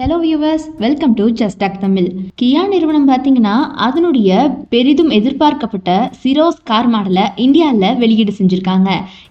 Hello viewers welcome to ஜஸ்டாக் Tamil Kia நிறுவனம் பார்த்தீங்கன்னா அதனுடைய பெரிதும் எதிர்பார்க்கப்பட்ட சிரோஸ் கார் மாடலை இந்தியாவில் வெளியீடு செஞ்சுருக்காங்க.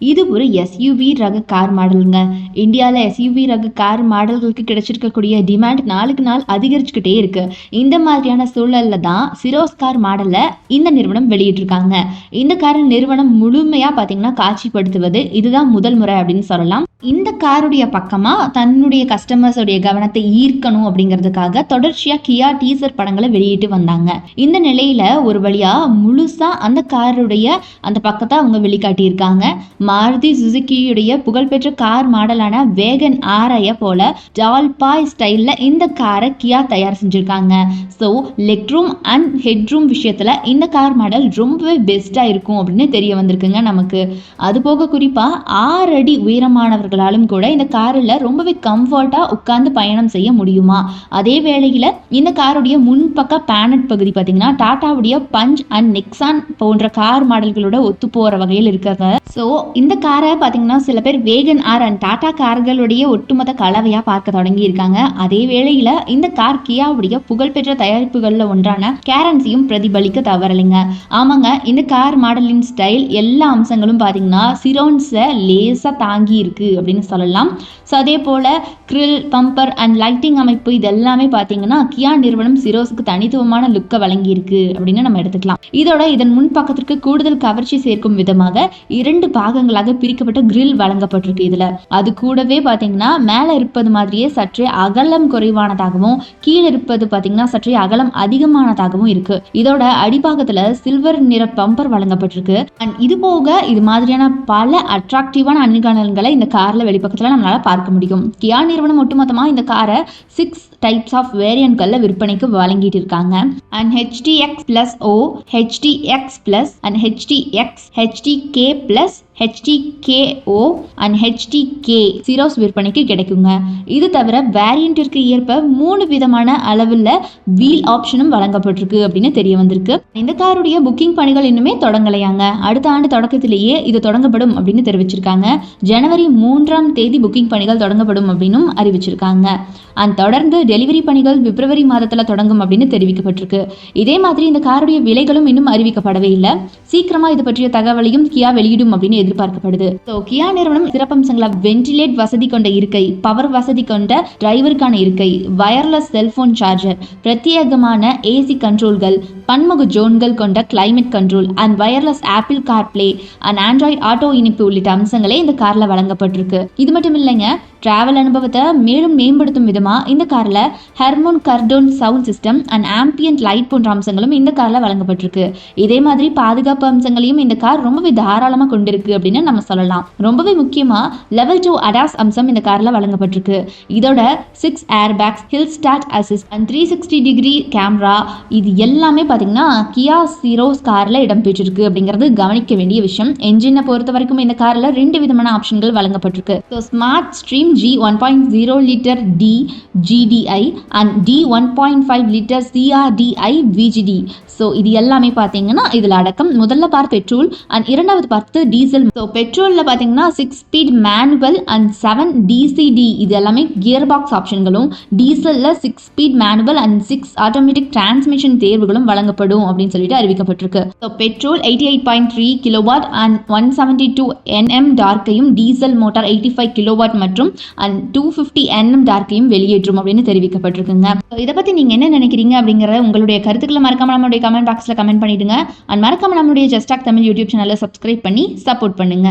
இது ஒரு எஸ்யூவி ரக கார் மாடலுங்க இந்தியாவில் எஸ்யூவி ரக கார் மாடல்களுக்கு கிடைச்சிருக்கக்கூடிய டிமாண்ட் நாளுக்கு நாள் அதிகரிச்சுக்கிட்டே இருக்கு. இந்த மாதிரியான சூழலில் தான் சிரோஸ் கார் மாடலை இந்த நிறுவனம் வெளியிட்டிருக்காங்க. இந்த கார் நிறுவனம் முழுமையாக பார்த்தீங்கன்னா காட்சிப்படுத்துவது இதுதான் முதல் முறை அப்படின்னு சொல்லலாம். இந்த காருடைய பக்கமாக தன்னுடைய கஸ்டமர்ஸோடைய கவனத்தை ஈர்க்கணும் அப்படிங்கிறதுக்காக தொடர்ச்சியாக கியா டீசர் படங்களை வெளியிட்டு வந்தாங்க. இந்த நிலையில் ஒரு வழியாக முழுசாக அந்த காருடைய அந்த பக்கத்தை அவங்க வெளிக்காட்டியிருக்காங்க. மாருதி சுசுக்கியுடைய புகழ்பெற்ற கார் மாடலான வேகன் ஆரைய போல ஜால்பாய் ஸ்டைலில் இந்த காரை கியா தயார் செஞ்சுருக்காங்க. So leg room and head room இந்த கார் மாடல் ரொம்பவே பெஸ்ட்டாக இருக்கும் அப்படின்னு தெரிய வந்திருக்குங்க நமக்கு. அது போக குறிப்பாக ஆறு அடி உயரமானவர்களாலும் கூட இந்த காரில் ரொம்பவே கம்ஃபர்ட்டாக உட்கார்ந்து பயணம் செய்ய முடியுமா? அதே வேளையில் இந்த காருடைய முன்பக்க பேனட் பகுதி பார்த்தீங்கன்னா டாட்டாவுடைய பஞ்ச் அண்ட் நெக்ஸான் போன்ற கார் மாடல்களோட ஒத்து போகிற வகையில் இருக்காங்க. ஸோ இந்த காரை பார்த்தீங்கன்னா சில பேர் வேகன் ஆர் அண்ட் டாடா கார்களுடைய ஒட்டுமொத்த கலவையாக பார்க்க தொடங்கி இருக்காங்க. அதே வேளையில் இந்த கார் கியாவுடைய புகழ்பெற்ற தயாரிப்புகளில் ஒன்றான கேரன்சியும் பிரதிபலிக்க தவறலைங்க. ஆமாங்க இந்த கார் மாடலின் ஸ்டைல் எல்லா அம்சங்களும் பார்த்தீங்கன்னா சிரோன்ஸை லேசாக தாங்கி இருக்கு. அப்படின்னு சொல்லலாம். ஸோ அதே போல் க்ரில் பம்பர் அண்ட் லைட்டிங் அமைப்பு இது எல்லாமே பார்த்தீங்கன்னா கியா நிறுவனம் சிரோஸுக்கு தனித்துவமான லுக்கை வழங்கியிருக்கு அப்படின்னு நம்ம எடுத்துக்கலாம். இதோட இதன் முன் பக்கத்திற்கு கூடுதல் கவர்ச்சி சேர்க்கும் விதமாக இரண்டு பாகங்களாக பிரிக்கப்பட்ட கிரில் வழங்கப்பட்டிருக்கு இதில். அது கூடவே பார்த்தீங்கன்னா மேலே இருப்பது மாதிரியே சற்றே அகலம் குறைவானதாகவும் கீழே இருப்பது பார்த்தீங்கன்னா சற்றே அகலம் அதிகமானதாகவும் இருக்கு. இதோட அடிபாகத்தில் சில்வர் நிற பம்பர் வழங்கப்பட்டிருக்கு. அண்ட் இது போக இது மாதிரியான பல அட்ராக்டிவான அணிகலன்களை இந்த காரில் வெளிப்பக்கத்தில் நம்மளால பார்க்க முடியும். கியா நிறுவனம் ஒட்டுமொத்தமாக இந்த காரை சிக்ஸ் டைப்ஸ் ஆஃப் வேரியன்ட்களில் விற்பனைக்கு வழங்கிட்டு இருக்காங்க and HDX plus O HDX plus and HDX HDK plus HDK O and HDK series விற்பனைக்கு கிடைக்குங்க. இது தவிர வேரியண்ட்டிற்கு ஏற்ப மூணு விதமான அளவில் வீல் ஆப்ஷனும் வழங்கப்பட்டிருக்கு அப்படின்னு தெரிய வந்திருக்கு. இந்த காருடைய புக்கிங் பணிகள் இன்னுமே தொடங்கலையாங்க. அடுத்த ஆண்டு தொடக்கத்திலேயே இது தொடங்கப்படும் அப்படின்னு தெரிவிச்சிருக்காங்க. ஜனவரி மூன்றாம் தேதி புக்கிங் பணிகள் தொடங்கப்படும் அப்படின்னும் அறிவிச்சிருக்காங்க. அண்ட் தொடர்ந்து டெலிவரி பணிகள் பிப்ரவரி மாதத்தில் தொடங்கும் அப்படின்னு தெரிவிக்கப்பட்டிருக்கு. இதே மாதிரி இந்த காருடைய விலைகளும் இன்னும் அறிவிக்கப்படவே இல்லை. சீக்கிரமாக இது பற்றிய தகவலையும் கியா வெளியிடும் அப்படின்னு எதிர்பார்க்கப்படுது. கியா நிறுவனம் சிறப்பம்சங்களா வென்டிலேட் வசதி கொண்ட இருக்கை பவர் வசதி கொண்ட டிரைவருக்கான இருக்கை வயர்லெஸ் செல்போன் சார்ஜர் பிரத்யேகமான ஏசி கண்ட்ரோல்கள் பன்முக ஜோன்கள் கொண்ட climate control and wireless Apple car play and Android auto இணைப்பு உள்ளிட்ட அம்சங்களே இந்த கார்ல வழங்கப்பட்டிருக்கு. இது மட்டும் இல்லைங்க டிராவல் அனுபவத்தை மேலும் மேம்படுத்தும் விதமாக இந்த காரில் Harman Kardon sound system and ambient light போன்ற அம்சங்களும் இந்த காரில் வழங்கப்பட்டிருக்கு. இதே மாதிரி பாதுகாப்பு அம்சங்களையும் இந்த கார் ரொம்பவே தாராளமாக கொண்டிருக்கு அப்படின்னு நம்ம சொல்லலாம். ரொம்பவே முக்கியமாக லெவல் டூ அடாஸ் அம்சம் இந்த காரில் வழங்கப்பட்டிருக்கு. இதோட six air bags hill start assist and three sixty degree camera இது எல்லாமே பார்த்தீங்கன்னா கியா சீரோஸ் காரில் இடம்பெற்றிருக்கு அப்படிங்கிறது கவனிக்க வேண்டிய விஷயம். என்ஜினை பொறுத்த வரைக்கும் இந்த காரில் ரெண்டு விதமான ஆப்ஷன்கள் வழங்கப்பட்டிருக்கு. So smart stream G one point zero litre T GDI and D one point five litre CRDI so இது எல்லாமே பார்த்தீங்கன்னா இதில் அடக்கம். முதல்ல பார் பெட்ரோல் அண்ட் இரண்டாவது பார்த்து டீசல். ஸோ பெட்ரோலில் பார்த்தீங்கன்னா six speed manual and seven DCT இது எல்லாமே கியர் பாக்ஸ் ஆப்ஷன்களும் டீசலில் six speed manual and six automatic transmission தேர்வுகளும் வழங்கப்படும் அப்படின்னு சொல்லிட்டு அறிவிக்கப்பட்டிருக்கு. So petrol eighty eight point three kilowatt and one seventy two NM டார்க்கையும் diesel motor eighty five kilowatt மற்றும் and two fifty NM டார்க்கையும் வெளியேற்றும் அப்படின்னு தெரிவிக்கப்பட்டிருக்குங்க. இதை பற்றி நீங்கள் என்ன நினைக்கிறீங்க அப்படிங்கிற உங்களுடைய கருத்துக்களை மறக்காம நம்மளுடைய கமெண்ட் பாக்ஸில் கமெண்ட் பண்ணிடுங்க. அண்ட் மறக்காம நம்மளுடைய ஜஸ்டாக் தமிழ் யூடியூப் சேனலை சப்ஸ்கிரைப் பண்ணி சப்போர்ட் பண்ணுங்க.